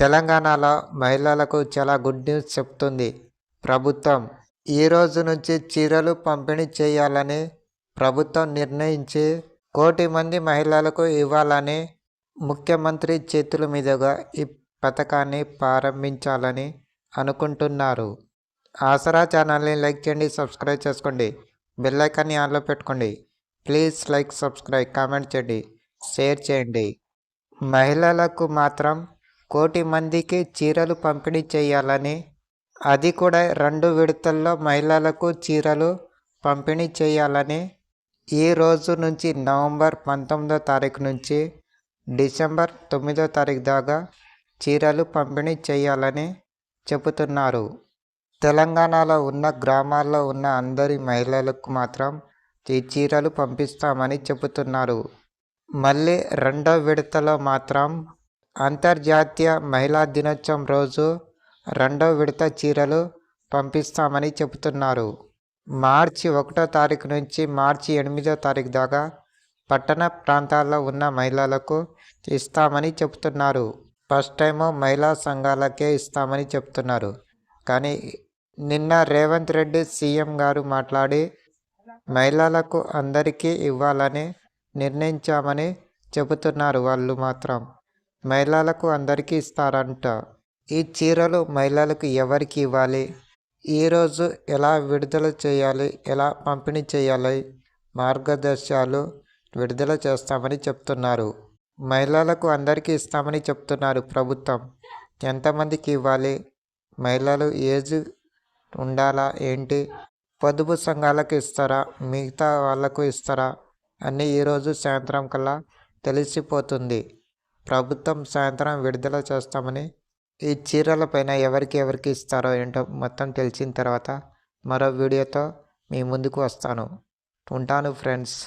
తెలంగాణలో మహిళలకు చాలా గుడ్ న్యూస్ చెప్తుంది. ప్రభుత్వం ఈ రోజు నుంచి చీరలు పంపిణీ చేయాలని ప్రభుత్వం నిర్ణయించి కోటి మంది మహిళలకు ఇవ్వాలని ముఖ్యమంత్రి చేతుల మీదుగా ఈ పథకాన్ని ప్రారంభించాలని అనుకుంటున్నారు. ఆసరా ఛానల్ని లైక్ చేయండి సబ్స్క్రైబ్ చేసుకోండి బెల్లైకాన్ని ఆన్లో పెట్టుకోండి. ప్లీజ్ లైక్ సబ్స్క్రైబ్ కామెంట్ చేయండి షేర్ చేయండి. మహిళలకు మాత్రం కోటి మందికి చీరలు పంపిణీ చేయాలని అది కూడా రెండు విడతల్లో మహిళలకు చీరలు పంపిణీ చేయాలని ఈ రోజు నుంచి నవంబర్ పంతొమ్మిదో తారీఖు నుంచి డిసెంబర్ తొమ్మిదో తారీఖు దాకా చీరలు పంపిణీ చేయాలని చెబుతున్నారు. తెలంగాణలో ఉన్న గ్రామాల్లో ఉన్న అందరి మహిళలకు మాత్రం ఈ చీరలు పంపిస్తామని చెబుతున్నారు. మళ్ళీ రెండో విడతలో మాత్రం అంతర్జాతీయ మహిళా దినోత్సవం రోజు రెండో విడత చీరలు పంపిస్తామని చెబుతున్నారు. మార్చి ఒకటో తారీఖు నుంచి మార్చి ఎనిమిదో తారీఖు దాకా పట్టణ ప్రాంతాల్లో ఉన్న మహిళలకు ఇస్తామని చెబుతున్నారు. ఫస్ట్ టైము మహిళా సంఘాలకే ఇస్తామని చెప్తున్నారు కానీ నిన్న రేవంత్ రెడ్డి సీఎం గారు మాట్లాడి మహిళలకు అందరికీ ఇవ్వాలని నిర్ణయించామని చెబుతున్నారు వాళ్ళు మాత్రం. మహిళలకు అందరికీ ఇస్తారంట. ఈ చీరలు మహిళలకు ఎవరికి ఇవ్వాలి? ఈరోజు ఎలా విడుదల చేయాలి? ఎలా పంపిణీ చేయాలి? మార్గదర్శకాలు విడుదల చేస్తామని చెప్తున్నారు. మహిళలకు అందరికీ ఇస్తామని చెప్తున్నారు ప్రభుత్వం. ఎంతమందికి ఇవ్వాలి? మహిళలు ఏజ్ ఉండాలా? ఏంటి? పొదుపు సంఘాలకు ఇస్తారా? మిగతా వాళ్ళకు ఇస్తారా? అని ఈరోజు సాయంత్రం కల్లా తెలిసిపోతుంది. ప్రభుత్వం సాయంత్రం విడుదల చేస్తామని ఈ చీరల పైన ఎవరికి ఎవరికి ఇస్తారో ఏంటో మొత్తం తెలిసిన తర్వాత మరో వీడియోతో మీ ముందుకు వస్తాను. ఉంటాను ఫ్రెండ్స్